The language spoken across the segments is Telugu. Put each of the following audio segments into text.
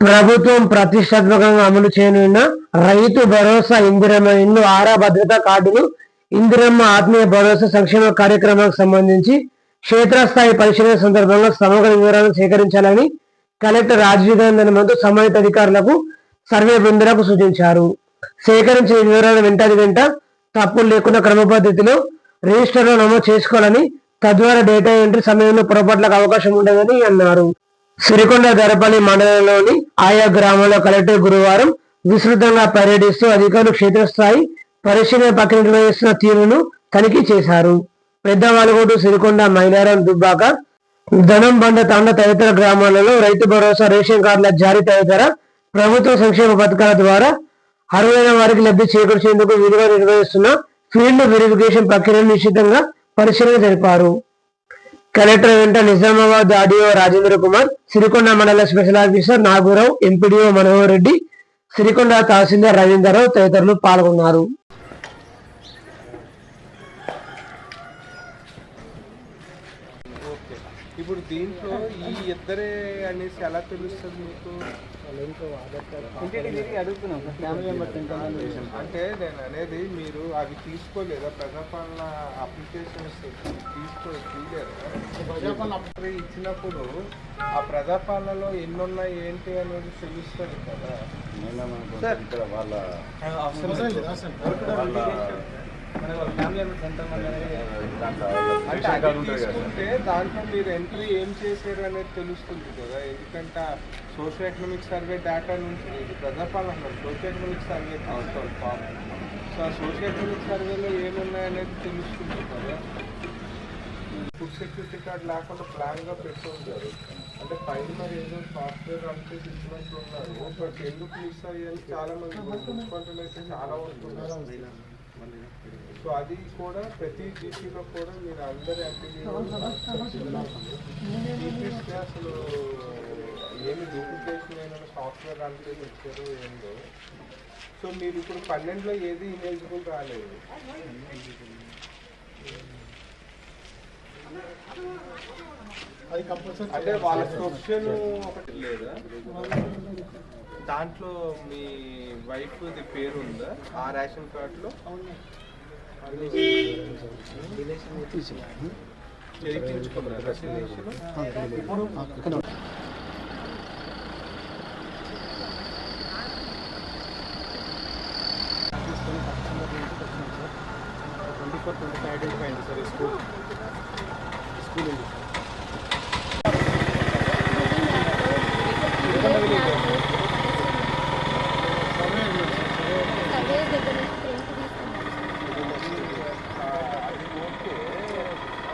ప్రభుత్వం ప్రతిష్టాత్మకంగా అమలు చేయనున్న రైతు భరోసా ఇందిరమ్మ ఇల్లు ఆరా భద్రతా కార్డులు ఇందిరమ్మ ఆత్మీయ భరోసా సంక్షేమ కార్యక్రమానికి సంబంధించి క్షేత్రస్థాయి పరిశీలన సందర్భంగా సమగ్ర వివరాలను సేకరించాలని కలెక్టర్ రాజీవ్ మందు సంబంధిత అధికారులకు సర్వే బృందాలకు సూచించారు. సేకరించిన వివరాలను వెంటది వెంట తప్పులు లేకుండా క్రమ పద్ధతిలో రిజిస్టర్లో నమోదు చేసుకోవాలని తద్వారా డేటా ఎంట్రీ సమయంలో పొరపాట్లకు అవకాశం ఉండదని అన్నారు. సిరికొండ దరపల్లి మండలంలోని ఆయా గ్రామాల్లో కలెక్టర్ గురువారం విస్తృతంగా పర్యటిస్తూ అధికారులు క్షేత్రస్థాయి పరిశీలన ప్రక్రియ నిర్వహిస్తున్న తీరును తనిఖీ చేశారు. పెద్దవాళ్ళగోడు సిరికొండ మైనారం దుబ్బాక ధనం బండ తాండ తదితర గ్రామాలలో రైతు భరోసా రేషన్ కార్డుల జారీ తదితర ప్రభుత్వ సంక్షేమ పథకాల ద్వారా అర్హులైన వారికి లబ్ధి చేకూర్చేందుకు విధిగా నిర్వహిస్తున్న ఫీల్డ్ వెరిఫికేషన్ ప్రక్రియను నిశ్చితంగా పరిశీలన జరిపారు. కలెక్టర్ వెంట నిజామాబాద్ ఆడియో రాజేంద్ర కుమార్ సిరికొండ మండల special officer Nagu Rao MPDO Manohar Reddy Sirikonda తహసీల్దార్ రవీంద్రరావు తదితరులు పాల్గొన్నారు. ఇప్పుడు దీంట్లో ఈ ఇద్దరే అనేసి ఎలా తెలుస్తుంది మీకు? అంటే నేను అనేది మీరు అవి తీసుకోలేదా? ప్రజాపాలన అప్లికేషన్స్ తీసుకో తీయలేరు ఇచ్చినప్పుడు ఆ ప్రజాపాలనలో ఎన్ని ఉన్నాయి ఏంటి అనేది తెలుస్తుంది కదా. వాళ్ళ తీసుకుంటే దాంట్లో మీరు ఎంట్రీ ఏం చేశారు అనేది తెలుస్తుంది కదా. ఎందుకంటే సోషల్ ఎకనామిక్ సర్వే డేటా నుంచి ఇది Prajapalana social economic survey so ఆ సోషల్ ఎకనామిక్ సర్వేలో ఏమున్నాయనేది తెలుస్తుంది కదా. ఫుడ్ సెక్యూరిటీ కార్డ్ లేకుండా ప్లాన్గా పెట్టుకుంటారు. అంటే పైన మరి ఏదో సాఫ్ట్వేర్ అంటే ఇచ్చినట్లు ఉన్నారు బట్ ఎందుకు మిస్ అయ్యాయి? చాలా మంది మున్సిపాలిటీలు అయితే చాలా వస్తున్నారు సో అది కూడా ప్రతి జీపీలో కూడా మీరు అందరి జీపీస్కి అసలు ఏమి డూప్లికేషన్ అయిన సాఫ్ట్వేర్ అంటే ఇచ్చారు ఏందో. సో మీరు ఇప్పుడు పన్నెండులో ఏది ఇనెలిజిబుల్ రాలేదు. అంటే వాళ్ళ ప్రొఫెషన్ ఒకటి లేదా? దాంట్లో మీ వైఫ్ ది పేరు ఉందా? ఆ రేషన్ కార్డులో? చేయించుకున్నారా twenty four twenty five identify అయింది సార్ ఈ స్కూల్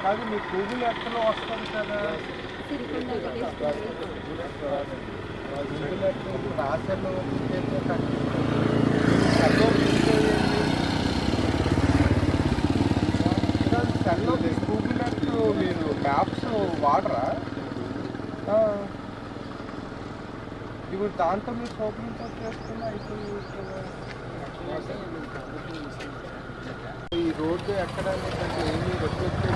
అది మీ గూగుల్ ఎక్కడో వస్తుంది కదా గూగుల్ ఎక్కడ రాశాను గూగుల్ ఎర్త్ మీరు మ్యాప్స్ వాడరా ఆ. ఇప్పుడు దాంతో మీరు షాపింగ్ చేస్తున్నా అయిపోయింది కదా. ఈ రోడ్డు ఎక్కడ అనేది ఏమీ రిఫ్లెక్ట్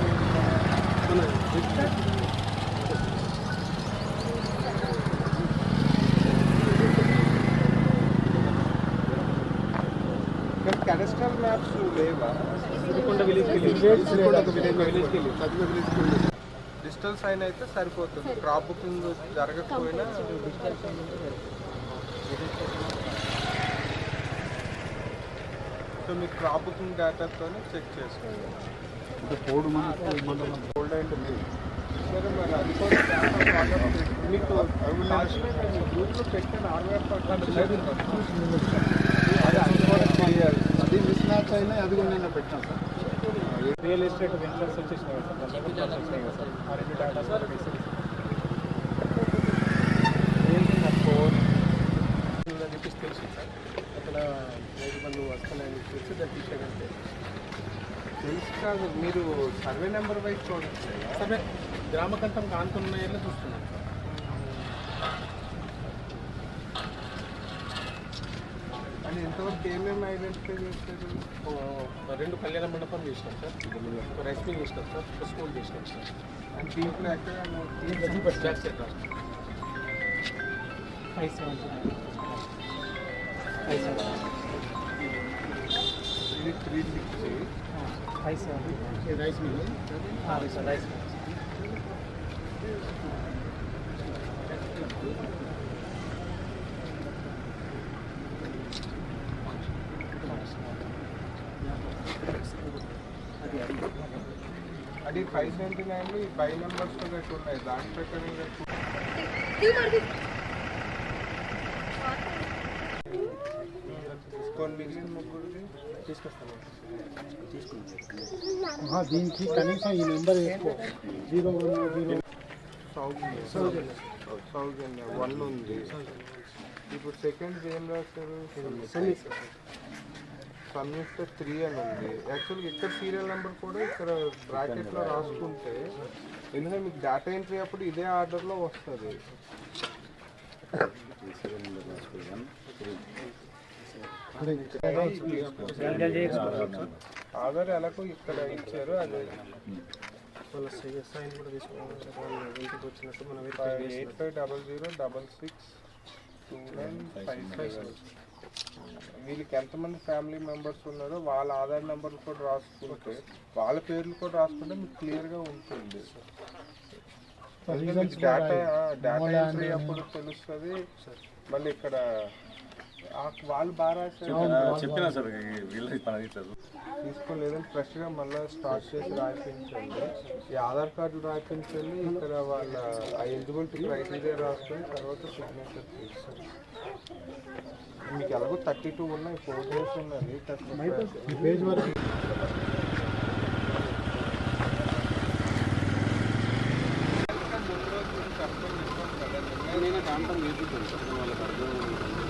కానీ కడస్ట్రల్ మ్యాప్స్ లేవా డిజిటల్ సైన్ అయితే సరిపోతుంది. క్రాప్ బుకింగ్ జరగకపోయినా సో మీకు క్రాప్ బుకింగ్ డేటాతోనే చెక్ చేసుకోండి. సరే మరి అది కూడా మీకు గ్రూప్లో పెట్టిన అది మిస్ మ్యాచ్ అయినా అది కూడా నేను పెట్టాను సార్. రియల్ ఎస్టేట్ వెంచర్స్ వచ్చేసినాయి కదా సార్. కదా సార్. ఆ రెండు డేటా సార్. ఫోన్ చెప్పేసి తెలుసు సార్? అక్కడ రైతు బంధువు వస్తున్నాయని చెప్పేసి దాన్ని తీసేదంటే తెలుసు కాదు మీరు సర్వే నెంబర్ వైజ్ చూడండి. సరే గ్రామకంఠం కాంతున్నాయని సార్ ఎంతవరకు ఏమేమి ఐడెంటిఫై చేస్తారు ఓ, రెండు కళ్యాణ మండపం చేసినాం సార్. ఒక రైస్ మిల్ చేసినాం సార్ ఒక స్కూల్ చేసినాం సార్. అండ్ దీంట్లో ఎక్కడ ఫైవ్ సెవెంటీ ఫైవ్ సెవెంటీ ఇది three sixty seventy rice mill? Sir rice అది ఫైవ్ సెవెంటీ నైన్ ఫైవ్ నెంబర్స్తో గట్టి ఉన్నాయి. దాని ప్రకారం గట్టి కొన్ని మిగిలిన ముగ్గురుది తీసుకొస్తాను. దీనికి కనీసం ఈ నెంబర్ ఎక్కువ. Zero one zero thousand thousand one ఉంది. ఇప్పుడు సెకండ్ ఏం రాస్తారు సంయుక్త త్రీ అని ఉంది. యాక్చువల్గా ఇక్కడ సీరియల్ నెంబర్ కూడా ఇక్కడ బ్రాకెట్లో రాసుకుంటే ఎందుకంటే మీకు డేటా ఎంట్రీ అప్పుడు ఇదే ఆర్డర్లో వస్తుంది. ఆధార్ ఎలాగో ఇక్కడ ఇచ్చారు అది వాళ్ళ సైన్ కూడా ఇంటికి వచ్చినట్టు మనం eight five double zero double six two nine five five వీళ్ళకి ఎంతమంది ఫ్యామిలీ మెంబర్స్ ఉన్నారో వాళ్ళ ఆధార్ నెంబర్ కూడా రాసుకుంటే వాళ్ళ పేర్లు కూడా రాసుకుంటే మీకు క్లియర్గా ఉంటుంది. డేటా డేటా ఎంట్రీ అప్పుడు తెలుస్తుంది. మళ్ళీ ఇక్కడ వాళ్ళు బాగా రాశారు చెప్పినా సార్ వీళ్ళకి పని తీసుకోలేదని ఫ్రెష్గా మళ్ళీ స్టార్ట్ చేసి రాయించండి. ఈ ఆధార్ కార్డు రాయించండి ఇక్కడ వాళ్ళ ఆ ఎలిజిబిలిటీ క్రైటీరియా రాసుకొని తర్వాత సిగ్నేచర్ తీస్తారు మీకు ఎలాగో థర్టీ టూ ఉన్నాయి ఫోర్ డేస్ ఉన్నది పేజ్ వరకు. నేను దాంట్లో నేర్చుకుంటాను వాళ్ళకి అర్థం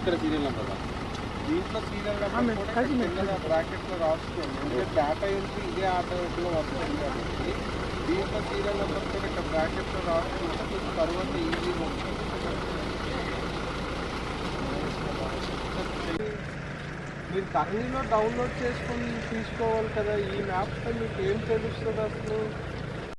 ఇక్కడ సీరియల్ నెంబర్ దీంట్లో సీరియల్ నెంబర్ కూడా కింద బ్రాకెట్లో రాసుకోండి. ఎందుకంటే డేటా ఎంట్రీ ఇదే ఆటోలో వస్తుంది కాబట్టి దీంట్లో సీరియల్ నెంబర్ కూడా ఇక్కడ బ్రాకెట్లో రాసుకుంటే తర్వాత ఈజీగా ఉంటుంది మీరు కర్నీలో డౌన్లోడ్ చేసుకొని తీసుకోవాలి కదా. ఈ మ్యాప్తో మీకు ఏం తెలుస్తుంది అసలు?